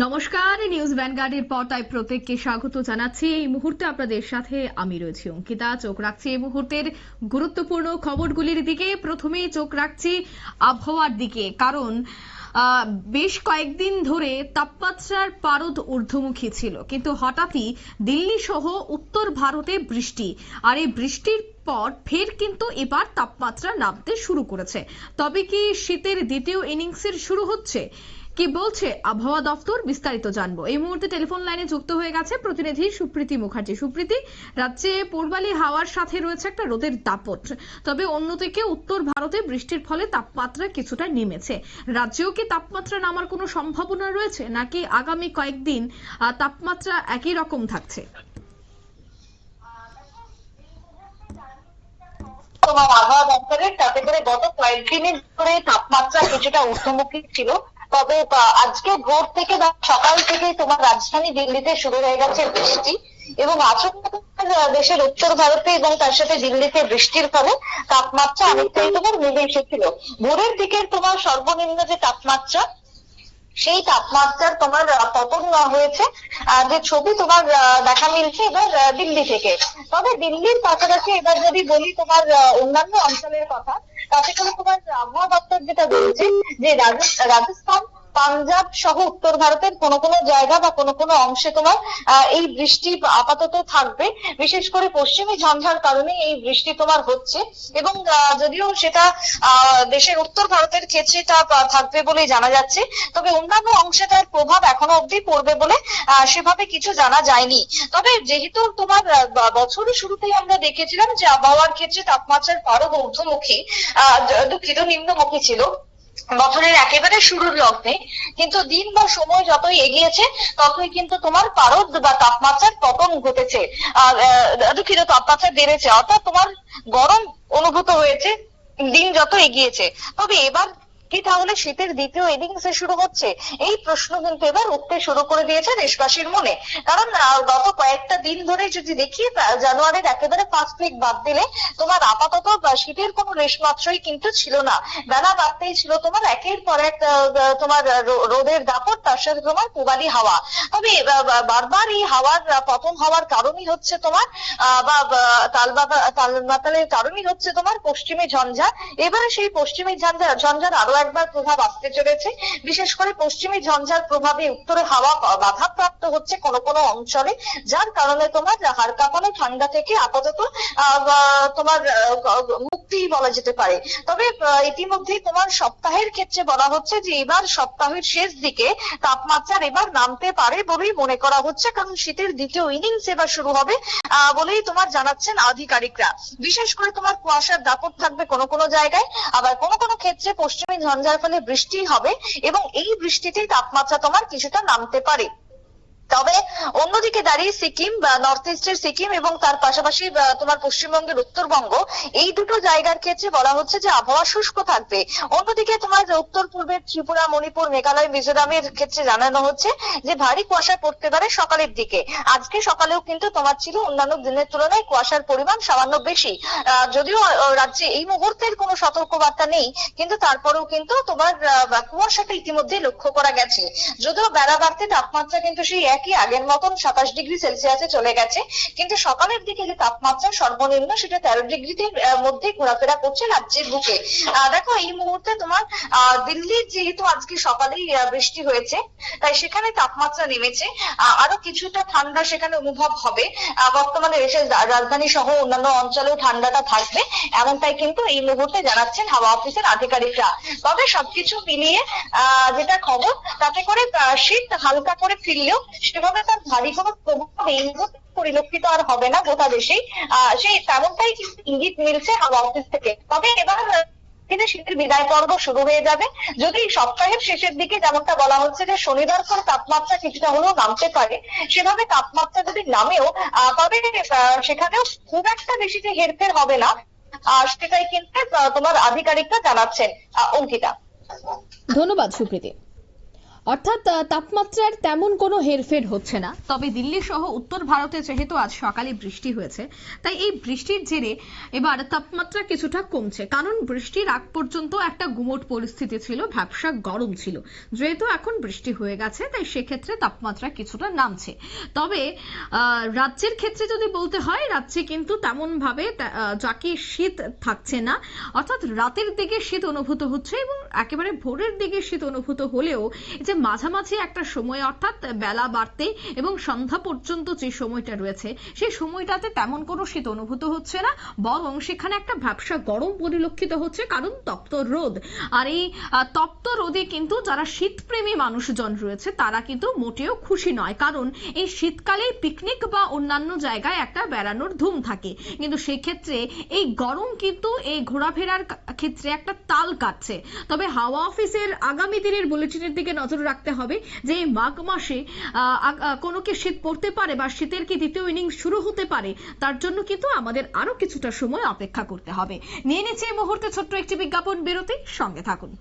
নমস্কার নিউজ ভ্যানগার্ডের পর্দায় প্রত্যেককে স্বাগত জানাচ্ছি। এই মুহূর্তে আপনাদের সাথে আমি রয়েছি অঙ্কিতা। চোখ রাখছি এই মুহূর্তের গুরুত্বপূর্ণ খবরগুলির দিকে। প্রথমে চোখ রাখছি আবহাওয়ার দিকে, কারণ বেশ কয়েকদিন ধরে তাপমাত্রার পারদ ঊর্ধ্বমুখী ছিল। কিন্তু হঠাৎই দিল্লি সহ উত্তর ভারতে বৃষ্টি। আর এই বৃষ্টির পর ফের কিন্তু এবার তাপমাত্রা নামতে শুরু করেছে। তবে কি শীতের দ্বিতীয় ইনিংসের শুরু হচ্ছে? কি বলছে আবহাওয়া দফতর? বিস্তারিত জানব। এই মুহূর্তে টেলিফোন লাইনে যুক্ত হয়ে গেছে প্রতিনিধি সুপ্রীতি মুখার্জি। সুপ্রীতি, রাজ্যে পূর্বালি হাওয়ার সাথে রয়েছে একটা রোদের দাপট। তবে অন্যদিকে উত্তর ভারতে বৃষ্টির ফলে তাপমাত্রা কিছুটা নেমেছে। রাজ্যেও কি তাপমাত্রা নামার কোনো সম্ভাবনা রয়েছে? নাকি আগামী কয়েকদিন তাপমাত্রা একই রকম থাকছে? আবহাওয়া দপ্তরের তাতে করে গত কয়েকদিনের ধরে তাপমাত্রা কিছুটা ঊর্ধ্বমুখী ছিল। তবে আজকে ভোর থেকে বা সকাল থেকে তোমার রাজধানী দিল্লিতে শুরু হয়ে গেছে বৃষ্টি এবং আচমকা দেশের উত্তর ভারতে এবং তার সাথে দিল্লিতে বৃষ্টির ফলে তাপমাত্রা অনেকটাই তোমার নেমে এসেছিল। ভোরের দিকের তোমার সর্বনিম্ন যে তাপমাত্রা সেই তাপমাত্রার তোমার পতন হয়েছে। আহ, যে ছবি তোমার দেখা মিলছে এবার দিল্লি থেকে। তবে দিল্লির পাশাপাশি এবার যদি বলি তোমার অন্যান্য অঞ্চলের কথা তাতে করে তোমার দপ্তর যেটা বলছে যে রাজ- রাজস্থান পাঞ্জাব সহ উত্তর ভারতের কোনো কোনো জায়গা বা কোনো কোনো অংশে তোমার এই বৃষ্টি আপাতত থাকবে। বিশেষ করে পশ্চিমী ঝঞ্ঝার কারণে এই বৃষ্টি তোমার হচ্ছে এবং যদিও সেটা দেশের উত্তর ভারতের ক্ষেত্রে তা থাকবে বলেই জানা যাচ্ছে তবে অন্যান্য অংশে তার প্রভাব এখনও অবধি পড়বে বলে সেভাবে কিছু জানা যায়নি। তবে যেহেতু তোমার বছরের শুরুতেই আমরা দেখেছিলাম যে আবহাওয়ার ক্ষেত্রে তাপমাত্রার পারদ ঊর্ধ্বমুখী আহ, দুঃখিত নিম্নমুখী ছিল। বছরের একেবারে শুরুর লগ্নে, কিন্তু দিন বা সময় যতই এগিয়েছে, ততই কিন্তু তোমার পারদ বা তাপমাত্রার পতন ঘটেছে। দুঃখিত, তাপমাত্রা বেড়েছে, অর্থাৎ তোমার গরম অনুভূত হয়েছে, দিন যত এগিয়েছে। তবে এবার কি তাহলে শীতের দ্বিতীয় ইনিংসে শুরু হচ্ছে? এই প্রশ্ন কিন্তু এবার উঠতে শুরু করে দিয়েছে দেশবাসীর মনে। কারণ গত কয়েকটা দিন ধরে যদি দেখি জানুয়ারির একেবারে ফার্স্ট উইক বাদ দিলে তোমার আপাতত শীতের কোনো রেশ মাত্রই কিন্তু ছিল না। বেলা বাড়তেই ছিল তোমার, একের পর এক তোমার রোদের দাপট, তার সাথে তোমার পূবালি হাওয়া। তবে বারবার এই হাওয়ার পতন হওয়ার কারণই হচ্ছে তোমার বা বা তালবাতা তালমাতালের কারণই হচ্ছে তোমার পশ্চিমী ঝঞ্ঝা। এবারে সেই পশ্চিমী ঝঞ্ঝা, ঝঞ্ঝার আরও একবার প্রভাব আসতে চলেছে। বিশেষ করে পশ্চিমী ঝঞ্ঝার প্রভাবে উত্তরে হাওয়া বাধাপ্রাপ্ত হচ্ছে কোনো কোনো অঞ্চলে, যার কারণে তোমার হাড় কাঁপানো, ঠান্ডা থেকে আপাতত তোমার মুক্তি বলা যেতে পারে। তবে ইতিমধ্যেই তোমার সপ্তাহের ক্ষেত্রে বলা হচ্ছে যে এবার সপ্তাহের শেষ দিকে তাপমাত্রার এবার নামতে পারে বলেই মনে করা হচ্ছে, কারণ শীতের দ্বিতীয় ইনিংস এবার শুরু হবে বলেই তোমার জানাচ্ছেন আধিকারিকরা। বিশেষ করে তোমার কুয়াশার দাপট থাকবে কোনো কোনো জায়গায়, আবার কোনো কোনো ক্ষেত্রে পশ্চিমী ঝঞ্ঝার ফলে বৃষ্টি হবে এবং এই বৃষ্টিতেই তাপমাত্রা তোমার কিছুটা নামতে পারে। তবে অন্যদিকে দাঁড়িয়ে সিকিম বা নর্থ ইস্টের সিকিম এবং তার পাশাপাশি তোমার পশ্চিমবঙ্গের উত্তরবঙ্গ, এই দুটো জায়গার ক্ষেত্রে বলা হচ্ছে যে আবহাওয়া শুষ্ক থাকবে। অন্যদিকে তোমার উত্তর পূর্বের ত্রিপুরা, মণিপুর, মেঘালয়, মিজোরামের ক্ষেত্রে জানানো হচ্ছে যে ভারী কুয়াশা পড়তে পারে সকালের দিকে। আজকে সকালেও কিন্তু তোমার ছিল অন্যান্য দিনের তুলনায় কুয়াশার পরিমাণ সামান্য বেশি। যদিও রাজ্যে এই মুহূর্তের কোনো সতর্কবার্তা নেই, কিন্তু তারপরেও কিন্তু তোমার কুয়াশাটা ইতিমধ্যে লক্ষ্য করা গেছে। যদিও বেলা বাড়তে তাপমাত্রা কিন্তু সেই একই আগের মতন সাতাশ ডিগ্রি সেলসিয়াসে চলে গেছে। কিন্তু সকালের দিকে যে তাপমাত্রা সর্বনিম্ন সেটা তেরো ডিগ্রিতে মধ্যে ঘোরাফেরা করছে রাজ্যের বুকে। দেখো, এই মুহূর্তে তোমার দিল্লির যেহেতু আজকে সকালেই বৃষ্টি হয়েছে, তাই সেখানে তাপমাত্রা নেমেছে। আরও কিছুটা ঠান্ডা সেখানে অনুভব হবে। বর্তমানে দেশের রাজধানী সহ অন্যান্য অঞ্চলেও ঠান্ডাটা থাকবে। এমনটাই কিন্তু এই মুহূর্তে জানাচ্ছেন হাওয়া অফিসের আধিকারিকরা। তবে সবকিছু মিলিয়ে যেটা খবর, তাতে করে শীত হালকা করে ফিরলেও সেভাবে তার ভারী কোনো প্রভাব এই মুহূর্তে পরিলক্ষিত আর হবে না গোটা দেশেই। সেই তেমনটাই কিন্তু ইঙ্গিত মিলছে হাওয়া অফিস থেকে। তবে এবার থেকে শীতের বিদায় পর্ব শুরু হয়ে যাবে। যদি সপ্তাহের শেষের দিকে যেমনটা বলা হচ্ছে যে শনিবার করে তাপমাত্রা কিছুটা হলেও নামতে পারে, সেভাবে তাপমাত্রা যদি নামেও তবে সেখানেও খুব একটা বেশি যে হেরফের হবে না সেটাই কিন্তু তোমার আধিকারিকরা জানাচ্ছেন অঙ্কিতা। ধন্যবাদ সুপ্রীতি। অর্থাৎ তাপমাত্রার তেমন কোনো হেরফের হচ্ছে না। তবে দিল্লি সহ উত্তর ভারতে যেহেতু আজ সকালে বৃষ্টি হয়েছে, তাই এই বৃষ্টির জেরে এবার তাপমাত্রা কিছুটা কমছে। কারণ বৃষ্টির আগ পর্যন্ত একটা গুমোট পরিস্থিতি ছিল, ভ্যাবসা গরম ছিল। যেহেতু এখন বৃষ্টি হয়ে গেছে, তাই সেক্ষেত্রে তাপমাত্রা কিছুটা নামছে। তবে রাজ্যের ক্ষেত্রে যদি বলতে হয়, রাজ্যে কিন্তু তেমন ভাবে যাকে শীত থাকছে না, অর্থাৎ রাতের দিকে শীত অনুভূত হচ্ছে এবং একেবারে ভোরের দিকে শীত অনুভূত হলেও এই যে মাঝামাঝি একটা সময়, অর্থাৎ বেলা বাড়তে এবং সন্ধ্যা পর্যন্ত যে সময়টা রয়েছে, সেই সময়টাতে তেমন কোনো শীত অনুভূত হচ্ছে না, বরং সেখানে একটা ব্যবসা গরম পরিলক্ষিত হচ্ছে, কারণ তপ্ত রোদ। আর এই তপ্ত রোদে কিন্তু যারা শীতপ্রেমী মানুষজন রয়েছে, তারা কিন্তু মোটেও খুশি নয়, কারণ এই শীতকালে পিকনিক বা অন্যান্য জায়গায় একটা বেড়ানোর ধুম থাকে। কিন্তু সেক্ষেত্রে এই গরম কিন্তু এই ঘোরাফেরার ক্ষেত্রে একটা তাল কাটছে। তবে হাওয়া অফিসের আগামী দিনের বুলেটিনের দিকে নজর রাখতে হবে যে মাঘ মাসে কোনো কি শীত পড়তে পারে বা শীতের কি দ্বিতীয় ইনিংস শুরু হতে পারে, তার জন্য কিন্তু আমাদের আরও কিছুটা সময় অপেক্ষা করতে হবে। নিয়ে নিচ্ছে এই মুহূর্তে ছোট্ট একটি বিজ্ঞাপন বিরতি, সঙ্গে থাকুন।